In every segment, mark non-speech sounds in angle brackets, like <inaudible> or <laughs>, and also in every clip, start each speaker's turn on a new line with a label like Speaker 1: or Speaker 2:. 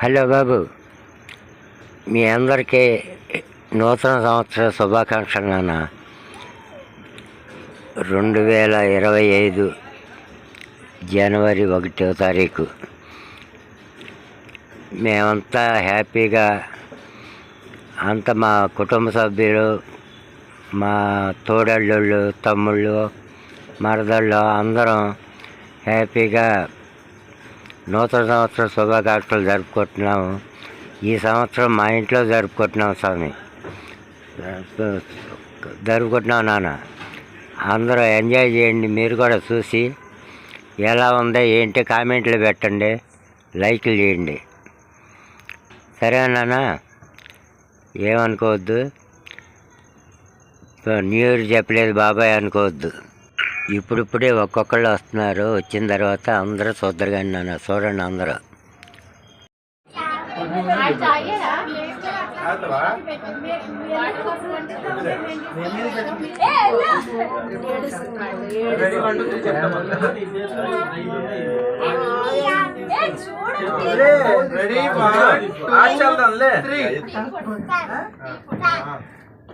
Speaker 1: Hello బాబు. మీ అందరికీ నూతన సంవత్సర శుభాకాంక్షలు నాన్న. రెండు వేల ఇరవై ఐదు జనవరి ఒకటో తారీఖు. మేమంతా హ్యాపీగా అంత మా కుటుంబ సభ్యులు మా తోడళ్ళు తమ్ముళ్ళు మరదళ్ళు అందరం హ్యాపీగా నూతన సంవత్సరం శుభాకాంక్షలు జరుపుకుంటున్నాము. ఈ సంవత్సరం మా ఇంట్లో జరుపుకుంటున్నాం స్వామి. జరుపుకుంటున్నాం నాన్న. అందరూ ఎంజాయ్ చేయండి మీరు కూడా చూసి ఎలా ఉందో ఏంటి కామెంట్లు పెట్టండి లైక్లు చేయండి. సరే నాన్న ఏమనుకోవద్దు. న్యూ ఇయర్ చెప్పలేదు బాబాయ్ అనుకోవద్దు. ఇప్పుడిప్పుడే ఒక్కొక్కళ్ళు వస్తున్నారు. వచ్చిన తర్వాత అందరూ చూద్దరు కానీ నాన్న. చూడండి అందరూ.
Speaker 2: రెడీ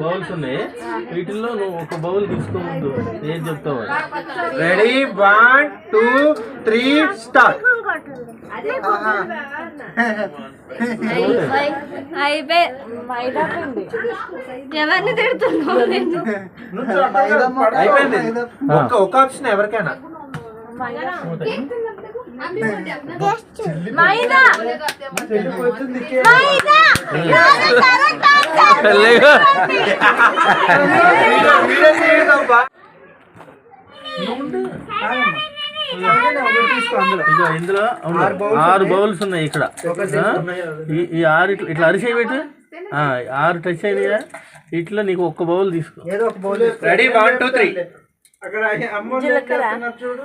Speaker 3: బౌల్స్ ఉన్నాయి. వీటిల్లో నువ్వు ఒక బౌల్ తీసుకో ముందు ఏం చెప్తావు?
Speaker 2: Ready one two three start
Speaker 4: అయిపోయి ఎవరిని తిడుతున్నావు
Speaker 2: అయిపోయింది. ఒక్క ఒక ఆప్షన్ ఎవరికైనా.
Speaker 3: ఇందులో ఆరు బౌల్స్ ఉన్నాయి. ఇక్కడ? ఈ- ఈ ఆరు ఇట్లా ఇట్లా అరిసేయి పెట్టు. ఆ, ఆరు టచ్ అయినాయా ఇట్లా నీకు ఒక్క బౌల్ తీసుకో.
Speaker 2: రెడీ వన్ టూ త్రీ అక్కడ అమ్మ చూడు?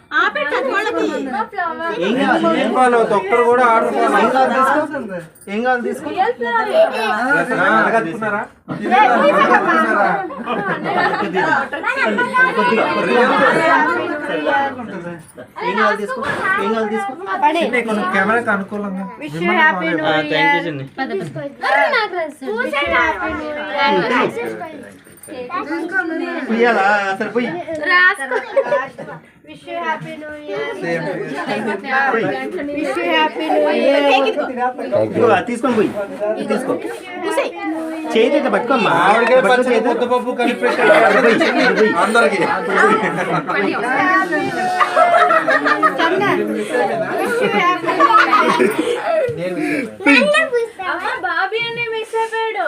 Speaker 1: ఏం కావాలి
Speaker 2: ఒక్కరు కూడా ఆర్డర్
Speaker 1: ఏం కావాలి తీసుకో ఏం కావాలి తీసుకో
Speaker 2: తీసుకున్నారా
Speaker 1: కొద్దిగా కొద్దిగా ఏం కావాలి తీసుకో ఏం కావాలి తీసుకో
Speaker 2: కెమెరాకి అనుకూలంగా
Speaker 1: థ్యాంక్ యూ పుయ్యాలా అసలు పోయి తీసుకొని పోయి తీసుకో చేతి పట్టుకోమ్మా.
Speaker 2: ముద్దపప్పు కలిపి అందరికి
Speaker 4: బాబీ అని మిస్ అయిపోయాడు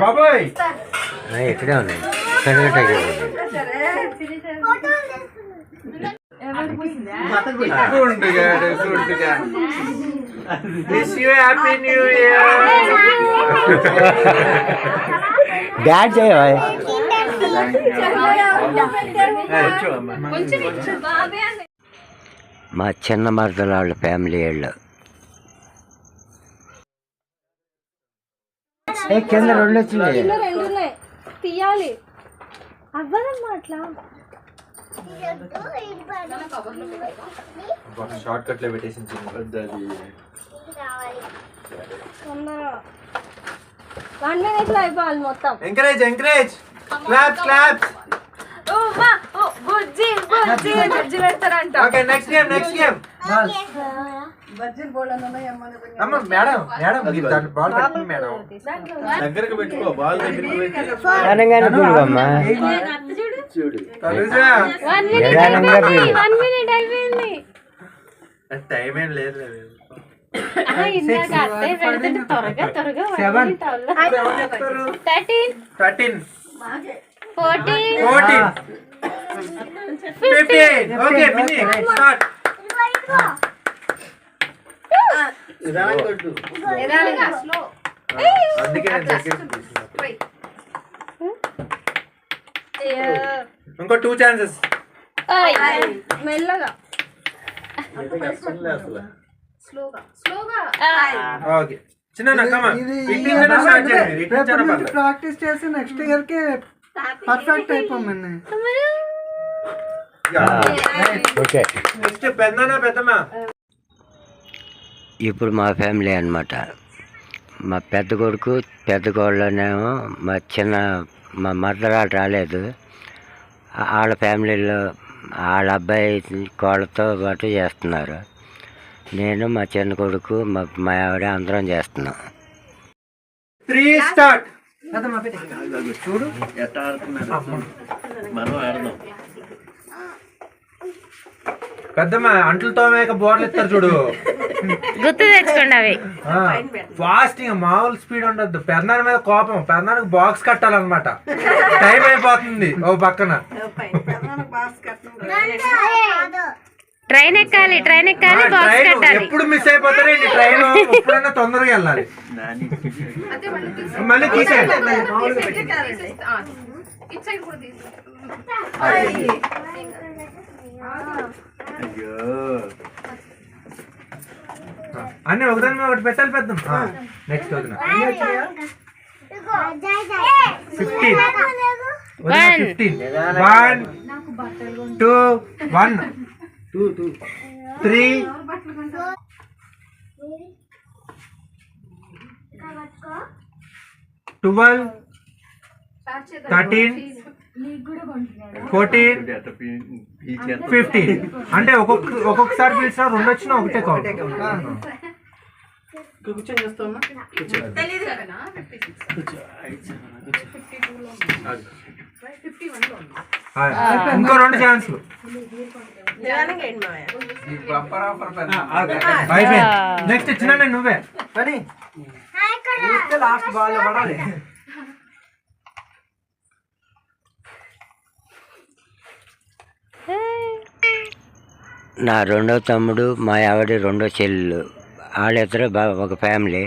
Speaker 2: బాబాయ్.
Speaker 1: ఇక్కడే ఉన్నాయి డాడ్ చేయవా
Speaker 4: బాబీ అని
Speaker 1: మా చిన్న మరదల వాళ్ళ ఫ్యామిలీ వాళ్ళు కింద రెండు వచ్చినాయి.
Speaker 4: రెండు ఉన్నాయి. తీయాలి. అవ్వదమ్మా అట్లా.
Speaker 2: షార్ట్ కట్లో పెట్టేసి
Speaker 4: వన్ మినిట్లో అయిపోవాలి మొత్తం.
Speaker 2: ఎంకరేజ్ ఎంకరేజ్
Speaker 4: మా ఓ బుజ్జి బుజ్జి బుజ్జి పెడతారంట
Speaker 2: okay next game next game అమ్మ మేడం మేడం దాంట్లో బాల్ పెట్టండి మేడం.
Speaker 3: దగ్గరకు పెట్టుకో బాల్ దగ్గరికి
Speaker 1: అనగానే
Speaker 2: టైం ఏం లేదు
Speaker 4: త్వరగా త్వరగా
Speaker 2: thirteen thirteen
Speaker 3: fourteen fourteen
Speaker 2: fifteen okay finish start. ఇంకో టూ ఛాన్సెస్
Speaker 4: మెల్లగా
Speaker 2: ఓకే చిన్న ఇట్టింగ్
Speaker 5: రేపటి నుంచి
Speaker 2: పర్లేదు
Speaker 5: ప్రాక్టీస్ చేసి నెక్స్ట్ ఇయర్కి పర్ఫెక్ట్ అయిపోమండి
Speaker 1: ఓకే.
Speaker 2: నెక్స్ట్ పెద్దనా పెద్దమా?
Speaker 1: ఇప్పుడు మా ఫ్యామిలీ అన్నమాట. మా పెద్ద కొడుకు పెద్ద కోళ్ళనేమో మా చిన్న మా మర్దరాలు రాలేదు. వాళ్ళ ఫ్యామిలీలో వాళ్ళ అబ్బాయి కోళ్ళతో పాటు చేస్తున్నారు. నేను మా చిన్న కొడుకు మా మా ఆవిడ అందరం చేస్తున్నాం.
Speaker 2: త్రీ స్టార్ట్
Speaker 3: చూడు ఎట్లా ఆడుతున్నారు మనం ఆడదాం.
Speaker 2: పెద్దమ్మా అంట్లు తోమేక బోర్లు ఇస్తారు చూడు.
Speaker 4: గుర్తు తెచ్చుకోండి అవి.
Speaker 2: ఫాస్ట్ ఇంకా మామూలు స్పీడ్ ఉండద్దు పెద్దనాన్న మీద కోపం. పెద్దనాన్నకి బాక్స్ కట్టాలన్నమాట. టైం అయిపోతుంది ఓ పక్కన.
Speaker 4: ట్రైన్ ఎక్కాలి ట్రైన్ ఎక్కాలి బాక్స్
Speaker 2: ట్రైన్
Speaker 4: కట్టాలి.
Speaker 2: ఎప్పుడు మిస్ అయిపోతారో ఈ ట్రైన్ ఎప్పుడైనా తొందరగా వెళ్ళాలి. మళ్ళీ తీసేయండి
Speaker 3: అయ్యో.
Speaker 2: అన్ని ఒకదాని మీద ఒకటి పెట్టాలి పెద్ద. నెక్స్ట్ వదిన. Fifteen fifteen one two one
Speaker 3: two two
Speaker 2: three twelve thirteen fourteen fifteen అంటే ఒక్కొక్క ఒక్కొక్కసారి పిలిచినా రెండు వచ్చినా ఒకటే కౌంట్ ఇంకో రెండు ఛాన్స్లు. నెక్స్ట్ చిన్న నువ్వే.
Speaker 5: కానీ లాస్ట్ బాల్ పడాలి.
Speaker 1: నా రెండో తమ్ముడు మా ఆవిడ రెండో చెల్లెలు. వాళ్ళిద్దరు బా ఒక ఫ్యామిలీ.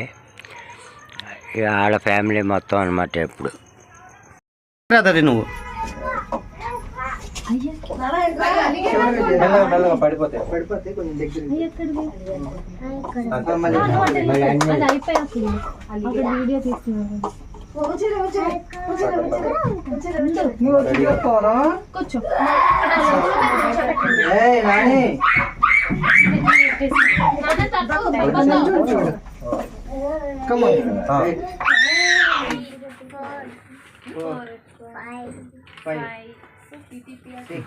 Speaker 1: వాళ్ళ ఫ్యామిలీ మొత్తం అనమాట ఎప్పుడు.
Speaker 3: అది నువ్వు.
Speaker 2: మెల్లగా
Speaker 5: Come on.
Speaker 2: Ah.
Speaker 5: Eight. Five. Six.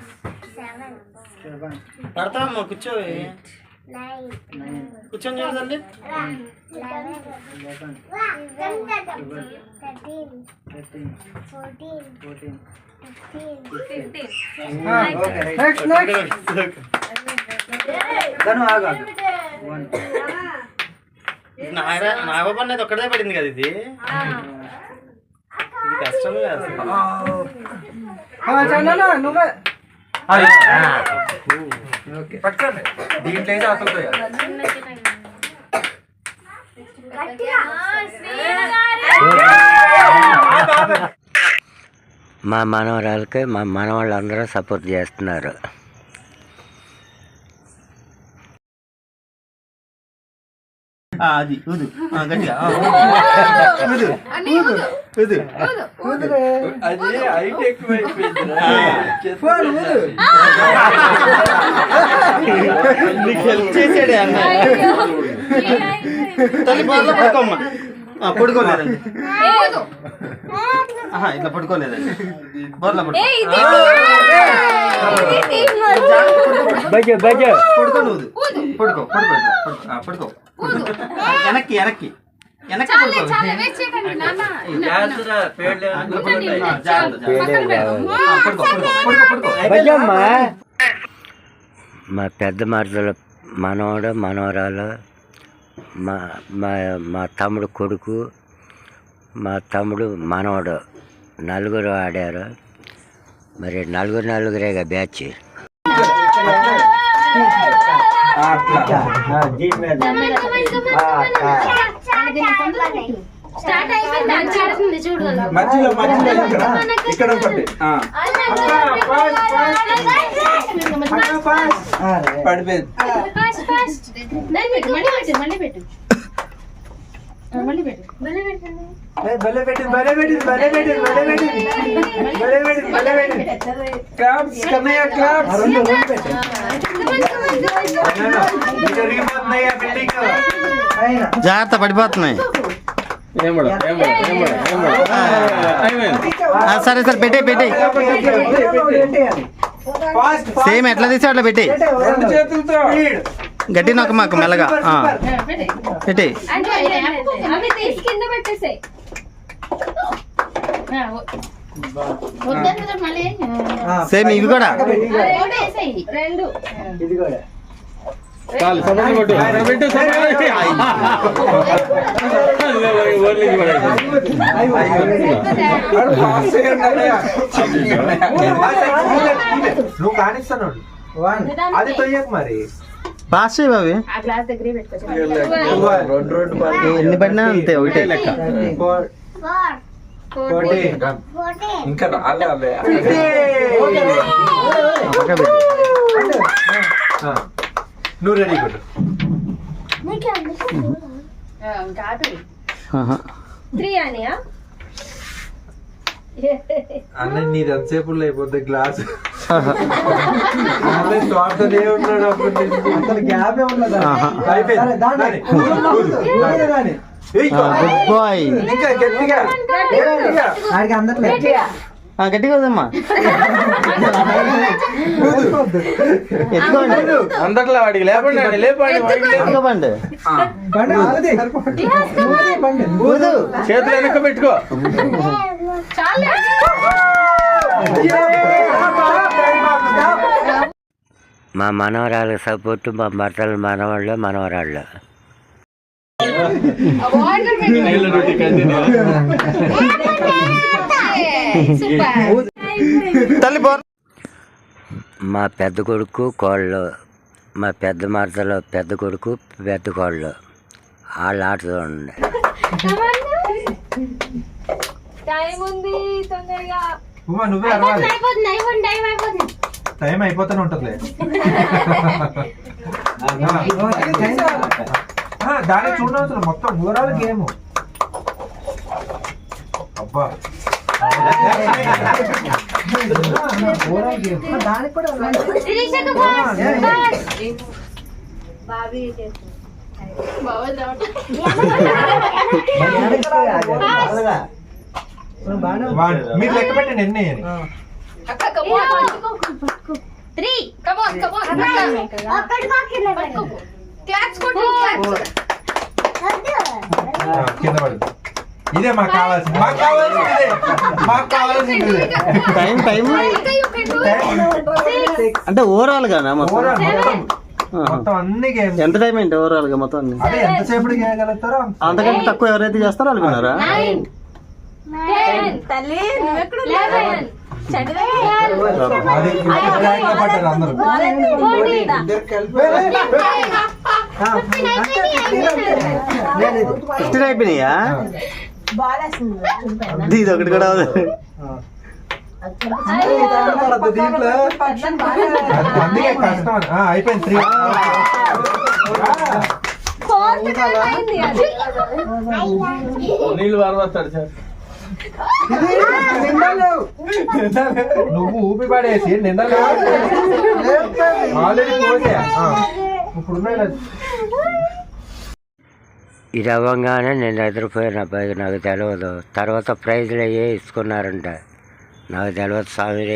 Speaker 5: Seven.
Speaker 3: పడతావమ్మా కూర్చోవి కూర్చొని చూడండి
Speaker 5: Eleven. Thirteen. Fourteen. Okay. Next, next. ధను ఆగు ఆగు. One.
Speaker 3: నాగ పని ఒక్కడే పడింది కదా ఇది కష్టం కాదు
Speaker 5: నువ్వే
Speaker 2: ఓకే పట్టుకోండి దీంట్లో అయితే
Speaker 1: మా మనవరాలకి మా మనవాళ్ళందరూ సపోర్ట్ చేస్తున్నారు.
Speaker 3: అది ఊదు. ఆ, గట్టిగా. ఆ, ఊదు. ఊదు. ఊదు ఇది
Speaker 5: ఊదురే.
Speaker 6: అది హైట్.
Speaker 3: నీకు హెల్ప్ చేసాడే అన్న. తల్లి బోర్లో పడుకోమ్మా. ఆ, పడుకోలేదండి. ఇట్లా పడుకోలేదండి. బోర్లో పడుకో. పడుకో పడుకో. పడుకో ఇట్లా, పడుకో ఆ, పడుకో. ఆ, వెనక్కి వెనక్కి.
Speaker 1: మా పెద్ద మరదలు మనవడు మనవరాలు మా మా మా తమ్ముడు కొడుకు మా తమ్ముడు మనవడు నలుగురు ఆడారు. మరి నలుగురు నలుగురేగా బ్యాచ్.
Speaker 4: స్టార్ట్ అయిపోయింది డాన్స్ ఆడుతుంది చూడు.
Speaker 2: మధ్యలో మధ్యలో ఇక్కడ ఇక్కడ ఒకటి ఆ,
Speaker 5: అరే.
Speaker 2: పడిపోయింది
Speaker 4: ఫాస్ట్ ఫాస్ట్ దాన్ని పెట్టు మళ్ళీ పెట్టు మళ్ళీ పెట్టు ఆ, మళ్ళీ పెట్టు మళ్ళీ పెట్టండి
Speaker 2: ఏ, భలే పెట్టింది భలే పెట్టింది భలే పెట్టింది భలే పెట్టింది భలే పెట్టింది భలే పెట్టింది క్లాప్స్ కన్నయ్య
Speaker 5: ఆ.
Speaker 2: క్లాప్స్
Speaker 5: రెండు రెండు పెట్టు.
Speaker 2: జరిగిపోతున్నాయి బిల్డింగ్
Speaker 5: పైన.
Speaker 3: జాగ్రత్త పడిపోతున్నాయి. సరే సరే పెట్టే పెట్టే సేమ్ ఎట్లా తీసా అట్లా పెట్టే
Speaker 2: రెండు చేతులతో
Speaker 3: గట్టి నొక్క మాకు మెల్లగా. ఆ, పెట్టే సేమ్ ఇవి కూడా.
Speaker 4: ఓడేసాయి రెండు.
Speaker 5: ఇది కూడా
Speaker 2: చాలు సపోర్ట్ కొట్టు అక్కడ పెట్టు నువ్వు కానిస్తాను
Speaker 5: వన్
Speaker 2: అది తొయ్యకు మరి
Speaker 3: పాస్ చేయి అవి
Speaker 4: ఆ గ్లాస్ దగ్గరే పెట్టుకోవచ్చు
Speaker 2: రెండు రెండు
Speaker 3: ఎన్ని పడినా అంతే ఒకటే లెక్క
Speaker 2: ఇంకా రాలే నువ్వు రెడీ కొట్టు.
Speaker 4: త్రీ అనియా?
Speaker 2: అన్న నీది ఎంతసేపు అయిపోద్ది గ్లాస్ తోటనే ఉన్నాడు అప్పుడు నుంచి.
Speaker 5: అసలు గ్యాప్ ఉండదు
Speaker 3: ఆహా.
Speaker 2: అయిపోయింది. ఇంకా గట్టిగా.
Speaker 5: అందట్లేదు.
Speaker 3: గట్టిగా. ఎత్తుకోండి.
Speaker 6: అందట్లా వాడికి లేపండి లేపండి చేతులు వెనక పెట్టుకో.
Speaker 1: మా మనవరాలకు సపోర్టు మా భర్తలు మనవాళ్ళు మనవరాళ్ళు. <laughs>
Speaker 3: తల్లి
Speaker 1: మా పెద్ద కొడుకు కోళ్ళు మా పెద్ద మరదలు పెద్ద కొడుకు పెద్ద కోళ్ళు. వాళ్ళు ఆట చూడండి.
Speaker 4: టైం ఉంది తొందరగా
Speaker 2: ఉమా, నువ్వే అరవాలి.
Speaker 4: అయిపోతుంది అయిపోతుంది టైం అయిపోతుంది
Speaker 2: టైం అయిపోతూనే ఉంటది దాన్ని చూడవసరం మొత్తం ఓవరాల్ గేమ్. అబ్బా.
Speaker 5: దానికి కూడా
Speaker 4: బాబీ.
Speaker 2: మీరు లెక్క పెట్టండి ఎన్ని కింద పడుతుంది ఇదే మాకు కావాల్సింది. మాకు కావాల్సింది ఇదే. మాకు కావాల్సింది ఇదే.
Speaker 3: Time time. అంటే ఓవరాల్ గానా మొత్తం?
Speaker 2: ఓవరాల్ మొత్తం. అన్ని గేమ్స్
Speaker 3: ఎంత టైం ఏంటి ఓవరాల్గా మొత్తం అన్ని?
Speaker 2: అదే ఎంతసేపు చేయగలుగుతారో అంత.
Speaker 3: అంతకంటే తక్కువ ఎవరైతే చేస్తారో అనుకున్నారా
Speaker 4: తల్లి నువ్వెక్కడ.
Speaker 3: ఫిఫ్టీన్ అయిపోయినాయా? ఇది ఒకటి కూడా
Speaker 2: అందుకే కష్టం. అయిపోయింది. త్రీ
Speaker 6: నీళ్ళు సార్.
Speaker 2: నువ్వు ఊపి పడేసి నిండా ఆల్రెడీ ఇప్పుడు.
Speaker 1: ఇది అవ్వగానే నేను నిద్రపోయిన అబ్బాయి నాకు తెలియదు తర్వాత ప్రైజ్లు అయ్యే ఇచ్చుకున్నారంట నాకు తెలియదు స్వామి